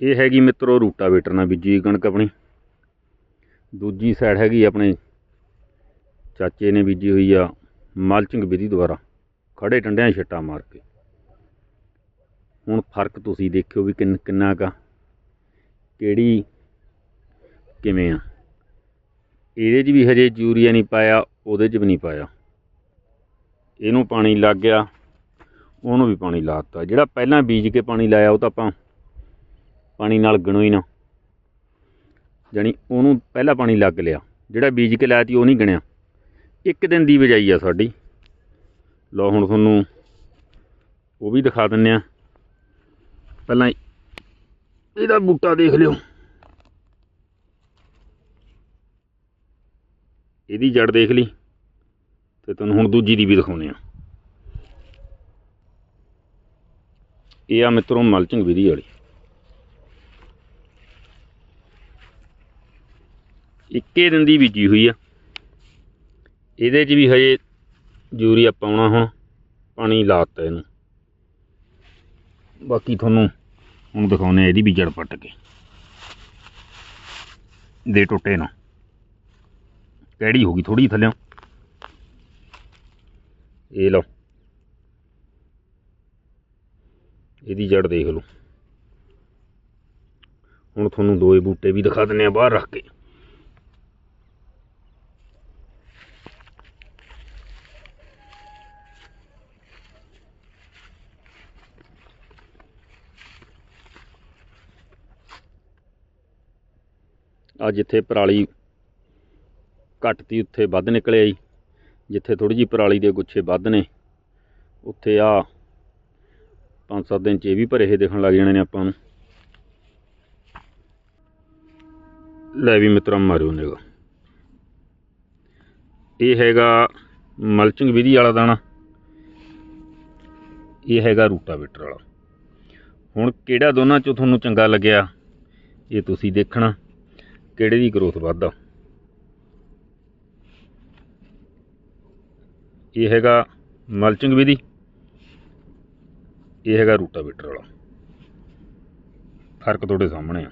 ਇਹ ਹੈਗੀ ਮਿੱਤਰੋ ਰੂਟਾਵੇਟਰ ਨਾਲ ਬੀਜੀ ਕਣਕ ਆਪਣੀ। ਦੂਜੀ ਸਾਈਡ ਹੈਗੀ ਆਪਣੇ ਚਾਚੇ ਨੇ ਬੀਜੀ ਹੋਈ ਆ ਮਲਚਿੰਗ ਵਿਧੀ ਦੁਆਰਾ। ਖੜੇ ਟੰਡਿਆਂ 'ਚ ਛਿੱਟਾ ਮਾਰ ਕੇ। ਹੁਣ ਫ਼ਰਕ ਤੁਸੀਂ ਦੇਖਿਓ ਵੀ ਕਿੰਨ, ਕਿੰਨਾ ਕਾ ਕਿਹੜੀ ਕਿਵੇਂ ਆ। ਇਹਦੇ 'ਚ ਵੀ ਹਜੇ ਯੂਰੀਆ ਨਹੀਂ ਪਾਇਆ, ਉਹਦੇ 'ਚ ਵੀ ਨਹੀਂ ਪਾਇਆ। ਇਹਨੂੰ ਪਾਣੀ ਲੱਗ ਗਿਆ, ਉਹਨੂੰ ਵੀ ਪਾਣੀ ਲਾਤਾ ਜਿਹੜਾ ਪਹਿਲਾਂ ਬੀਜ ਕੇ ਪਾਣੀ ਲਾਇਆ, ਉਹ ਤਾਂ ਆਪਾਂ ਪਾਣੀ ਨਾਲ ਗਿਣੋ ਹੀ ਨਾ। ਜਾਣੀ ਉਹਨੂੰ ਪਹਿਲਾਂ ਪਾਣੀ ਲੱਗ ਲਿਆ, ਜਿਹੜਾ ਬੀਜ ਕੇ ਲਾਇਆ ਤੀ ਉਹ ਨਹੀਂ ਗਿਣਿਆ। ਇੱਕ ਦਿਨ ਦੀ ਬਜਾਈ ਆ ਸਾਡੀ। ਲਓ ਹੁਣ ਤੁਹਾਨੂੰ ਉਹ ਵੀ ਦਿਖਾ ਦਿੰਨੇ ਆ। ਪਹਿਲਾਂ ਇਹਦਾ ਬੂਟਾ ਦੇਖ ਲਿਓ। ਇਹਦੀ ਜੜ ਦੇਖ ਲਈ ਤੇ ਤੁਹਾਨੂੰ ਹੁਣ ਦੂਜੀ ਦੀ ਵੀ ਦਿਖਾਉਨੇ ਆ। ਇਹ ਆ ਮਿੱਤਰੋ ਮਲਚਿੰਗ ਵਿਧੀ ਵਾਲੀ। ਇੱਕੇ ਦਿਨ ਦੀ ਬੀਜੀ ਹੋਈ ਆ। ਇਹਦੇ 'ਚ ਵੀ ਹਜੇ ਯੂਰੀਆ ਪਾਉਣਾ ਹੁਣ, ਪਾਣੀ ਲਾਤਾ ਇਹਨੂੰ। ਬਾਕੀ ਤੁਹਾਨੂੰ ਹੁਣ ਦਿਖਾਉਨੇ ਆ ਇਹਦੀ ਵੀ ਜੜ ਪੱਟ ਕੇ। ਦੇ ਟੁੱਟੇ ਨਾ। ਕਿਹੜੀ ਹੋ ਗਈ ਥੋੜੀ ਥੱਲਿਓਂ? ਇਹ ਲਓ। ਇਹਦੀ ਜੜ ਦੇਖ ਲਓ। ਹੁਣ ਤੁਹਾਨੂੰ ਦੋਏ ਬੂਟੇ ਵੀ ਦਿਖਾ ਦਿੰਨੇ ਆ ਬਾਹਰ ਰੱਖ ਕੇ। ਆ ਜਿੱਥੇ ਪਰਾਲੀ ਘੱਟ ਤੀ ਉੱਥੇ ਵੱਧ ਨਿਕਲਿਆ ਜੀ। ਜਿੱਥੇ ਥੋੜੀ ਜੀ ਪਰਾਲੀ ਦੇ ਗੁੱਛੇ ਵੱਧ ਨੇ, ਉੱਥੇ ਆ ਪੰਜ ਸੱਤ ਦਿਨ ਚ ਇਹ ਵੀ ਭਰੇ ਹੋਏ ਦੇਖਣ ਲੱਗ ਜਾਣੇ ਨੇ ਆਪਾਂ ਨੂੰ। ਲੈ ਵੀ ਮਿੱਤਰਾਂ, ਮਾਰਿਓ ਨਿਗਾ ਇਹ ਹੈਗਾ ਮਲਚਿੰਗ ਵਿਧੀ ਵਾਲਾ ਦਾਣਾ। ਇਹ ਹੈਗਾ ਰੂਟਾਵੇਟਰ ਵਾਲਾ। ਹੁਣ ਕਿਹੜਾ ਦੋਨਾਂ ਚੋਂ ਤੁਹਾਨੂੰ ਚੰਗਾ ਲੱਗਿਆ, ਇਹ ਤੁਸੀਂ ਦੇਖਣਾ। ਕਿਹੜੇ ਦੀ ਗਰੋਥ ਵੱਧ ਆ। ਇਹ ਹੈਗਾ ਮਲਚਿੰਗ ਵਿਧੀ, ਇਹ ਹੈਗਾ ਰੂਟਾਵੇਟਰ ਵਾਲਾ। ਫ਼ਰਕ ਤੁਹਾਡੇ ਸਾਹਮਣੇ ਆ।